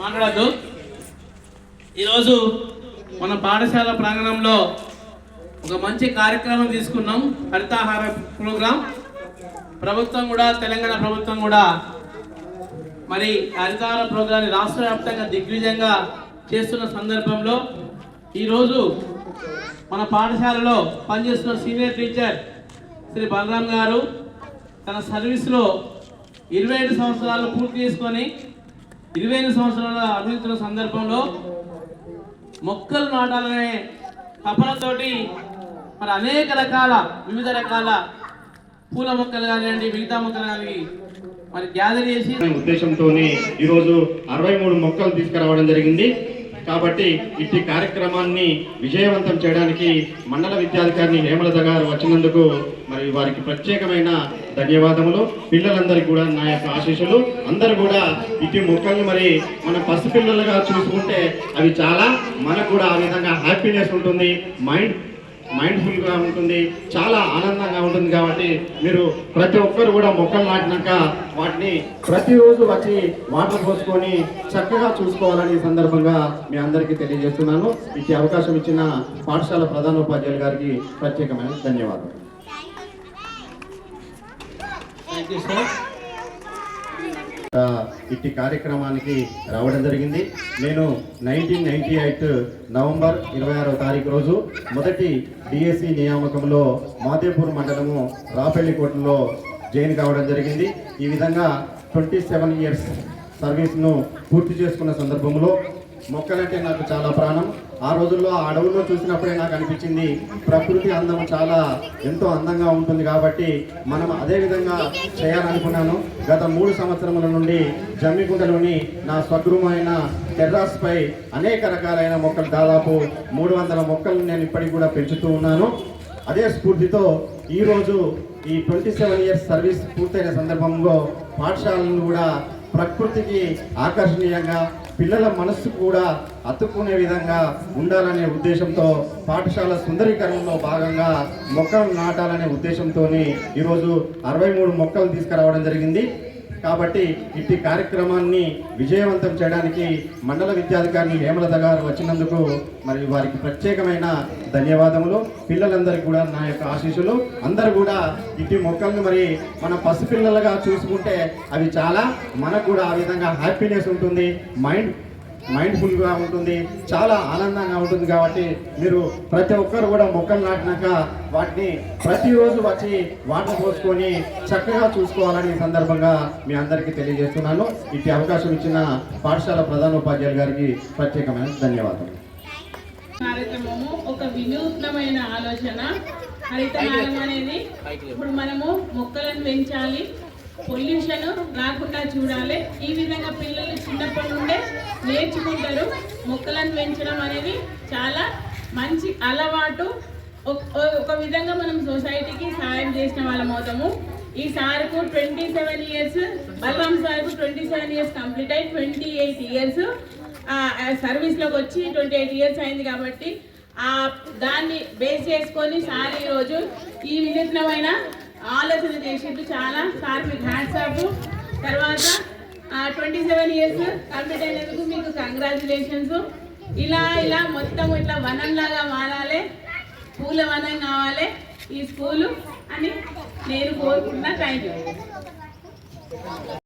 మాట్లాడద్దు. ఈరోజు మన పాఠశాల ప్రాంగణంలో ఒక మంచి కార్యక్రమం తీసుకున్నాం. హరితాహార ప్రోగ్రాం. ప్రభుత్వం కూడా తెలంగాణ ప్రభుత్వం కూడా మరి హరితాహార ప్రోగ్రాన్ని రాష్ట్ర వ్యాప్తంగా దిగ్విజయంగా చేస్తున్న సందర్భంలో ఈరోజు మన పాఠశాలలో పనిచేస్తున్న సీనియర్ టీచర్ శ్రీ బలరాం గారు తన సర్వీస్లో ఇరవై ఐదు సంవత్సరాలు పూర్తి చేసుకొని ఇరవై ఐదు సంవత్సరాల అభివృద్ధుల సందర్భంలో మొక్కలు నాటాలనే తపనతోటి మరి అనేక రకాల వివిధ రకాల పూల మొక్కలు కానివ్వండి మిగతా మొక్కలు కానీ మరి గ్యాదర్ చేసి ఉద్దేశంతో ఈరోజు అరవై మూడు మొక్కలు తీసుకురావడం జరిగింది. కాబట్టి ఇట్టి కార్యక్రమాన్ని విజయవంతం చేయడానికి మండల విద్యాధికారిని హేమలత గారు వచ్చినందుకు మరి వారికి ప్రత్యేకమైన ధన్యవాదములు. పిల్లలందరికీ కూడా నా యొక్క ఆశీస్సులు. అందరూ కూడా ఇట్టి మొక్కల్ని మరి మన పసిపిల్లలుగా చూసుకుంటే అవి చాలా మనకు కూడా ఆ విధంగా హ్యాపీనెస్ ఉంటుంది. మైండ్ మైండ్ఫుల్గా ఉంటుంది చాలా ఆనందంగా ఉంటుంది కాబట్టి మీరు ప్రతి ఒక్కరు కూడా మొక్కలు నాటినాక వాటిని ప్రతిరోజు వచ్చి వాటర్ పోసుకొని చక్కగా చూసుకోవాలని సందర్భంగా మీ అందరికీ తెలియజేస్తున్నాను. ఇచ్చే అవకాశం ఇచ్చిన పాఠశాల ప్రధానోపాధ్యాయులు గారికి ప్రత్యేకమైన ధన్యవాదాలు. థ్యాంక్ యూ సార్ ఆ, ఇట్టి కార్యక్రమానికి రావడం జరిగింది. నేను నైన్టీన్ నైన్టీ ఎయిట్ నవంబర్ ఇరవై ఆరో తారీఖు రోజు మొదటి డిఎస్సి నియామకంలో మాదేపూర్ మండలము రాపల్లికోటలో జాయిన్ కావడం జరిగింది. ఈ విధంగా ట్వంటీ సెవెన్ ఇయర్స్ సర్వీస్ను పూర్తి చేసుకున్న సందర్భంలో మొక్కలంటే నాకు చాలా ప్రాణం. ఆ రోజుల్లో ఆ అడవుల్లో చూసినప్పుడే నాకు అనిపించింది ప్రకృతి అందం చాలా ఎంతో అందంగా ఉంటుంది కాబట్టి మనం అదే విధంగా చేయాలనుకున్నాను. గత మూడు సంవత్సరముల నుండి జమ్మికుంటలోని నా స్వగృహమైన టెర్రాస్ పై అనేక రకాలైన మొక్కలు దాదాపు మూడు వందల మొక్కలు నేను ఇప్పటికి కూడా పెంచుతూ ఉన్నాను. అదే స్ఫూర్తితో ఈరోజు ఈ ట్వంటీ సెవెన్ ఇయర్స్ సర్వీస్ పూర్తయిన సందర్భంలో పాఠశాలను కూడా ప్రకృతికి ఆకర్షణీయంగా పిల్లల మనస్సు కూడా అతుక్కునే విధంగా ఉండాలనే ఉద్దేశంతో పాఠశాల సుందరీకరణలో భాగంగా మొక్కలు నాటాలనే ఉద్దేశంతో ఈరోజు అరవై మూడు మొక్కలు తీసుకురావడం జరిగింది. కాబట్టి ఇట్టి కార్యక్రమాన్ని విజయవంతం చేయడానికి మండల విద్యాధికారిని హేమలత గారు వచ్చినందుకు మరి వారికి ప్రత్యేకమైన ధన్యవాదములు. పిల్లలందరికీ కూడా నా యొక్క ఆశీస్సులు. అందరు కూడా ఇట్టి మొక్కల్ని మరి మన పసిపిల్లలుగా చూసుకుంటే అవి చాలా మనకు కూడా ఆ విధంగా హ్యాపీనెస్ ఉంటుంది. మైండ్ మైండ్ఫుల్గా ఉంటుంది చాలా ఆనందంగా ఉంటుంది కాబట్టి మీరు ప్రతి ఒక్కరు కూడా మొక్కలు నాటినాక వాటిని ప్రతిరోజు వచ్చి వాటర్ పోసుకొని చక్కగా చూసుకోవాలని ఈ సందర్భంగా మీ అందరికీ తెలియజేస్తున్నాను. ఇట్టి అవకాశం ఇచ్చిన పాఠశాల ప్రధానోపాధ్యాయులు గారికి ప్రత్యేకమైన ధన్యవాదాలు కార్యక్రమము ఒక వినూత్నమైన ఆలోచన. హరితహారం అనేది ఇప్పుడు మనము మొక్కలను పెంచాలి. పొల్యూషన్ రాకుండా చూడాలి. ఈ విధంగా పిల్లలు చిన్నప్పటి నుండే నేర్చుకుంటారు. మొక్కలను పెంచడం అనేది చాలా మంచి అలవాటు. ఒక- ఒక విధంగా మనం సొసైటీకి సాయం చేసిన వాళ్ళం అవుతాము ఈ సార్కు ట్వంటీ సెవెన్ ఇయర్స్ బలరాం సార్కు ట్వంటీ సెవెన్ ఇయర్స్ కంప్లీట్ అయ్యి ట్వంటీ ఎయిట్ ఇయర్స్. సర్వీస్లోకి వచ్చి ట్వంటీ ఎయిట్ ఇయర్స్ అయింది కాబట్టి ఆ దాన్ని బేస్ చేసుకొని సార్ ఈరోజు ఈ వినూత్నమైన ఆలోచన చేసినట్టు చాలా సార్ మీకు హ్యాండ్స్ తర్వాత ట్వంటీ సెవెన్ ఇయర్స్ కంప్లీట్ అయినందుకు మీకు కంగ్రాచులేషన్స్ ఇలా ఇలా మొత్తం ఇట్లా వనంలాగా మారాలి. పూల వనం కావాలి ఈ స్కూలు అని నేను కోరుకుంటున్నా. Thank you